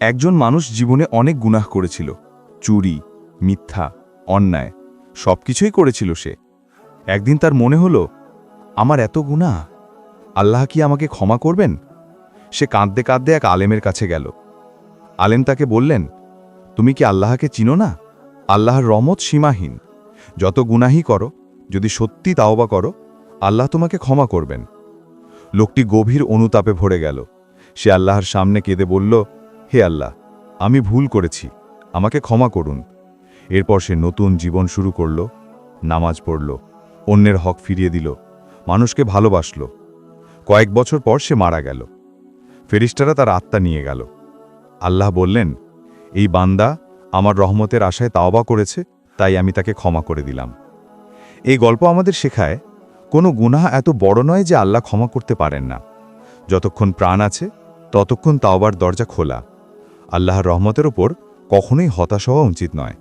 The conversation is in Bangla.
একজন মানুষ জীবনে অনেক গুনাহ করেছিল। চুরি, মিথ্যা, অন্যায় সব কিছুই করেছিল সে। একদিন তার মনে হলো, আমার এত গুনাহ, আল্লাহ কি আমাকে ক্ষমা করবেন? সে কাঁদতে কাঁদতে এক আলেমের কাছে গেল। আলেম তাকে বললেন, তুমি কি আল্লাহকে চিনো না? আল্লাহর রমত সীমাহীন। যত গুনাহি করো, যদি সত্যি তাওবা করো, আল্লাহ তোমাকে ক্ষমা করবেন। লোকটি গভীর অনুতাপে ভরে গেল। সে আল্লাহর সামনে কেঁদে বলল হে আল্লাহ, আমি ভুল করেছি, আমাকে ক্ষমা করুন। এরপর সে নতুন জীবন শুরু করল, নামাজ পড়ল, অন্যের হক ফিরিয়ে দিল, মানুষকে ভালোবাসল। কয়েক বছর পর সে মারা গেল। ফেরিস্টারা তার আত্মা নিয়ে গেল। আল্লাহ বললেন, এই বান্দা আমার রহমতের আশায় তাওবা করেছে, তাই আমি তাকে ক্ষমা করে দিলাম। এই গল্প আমাদের শেখায়, কোনো গুনাহ এত বড় নয় যে আল্লাহ ক্ষমা করতে পারেন না। যতক্ষণ প্রাণ আছে, ততক্ষণ তাওবার দরজা খোলা। আল্লাহর রহমতের ওপর কখনোই হতাশ হওয়া উচিত নয়।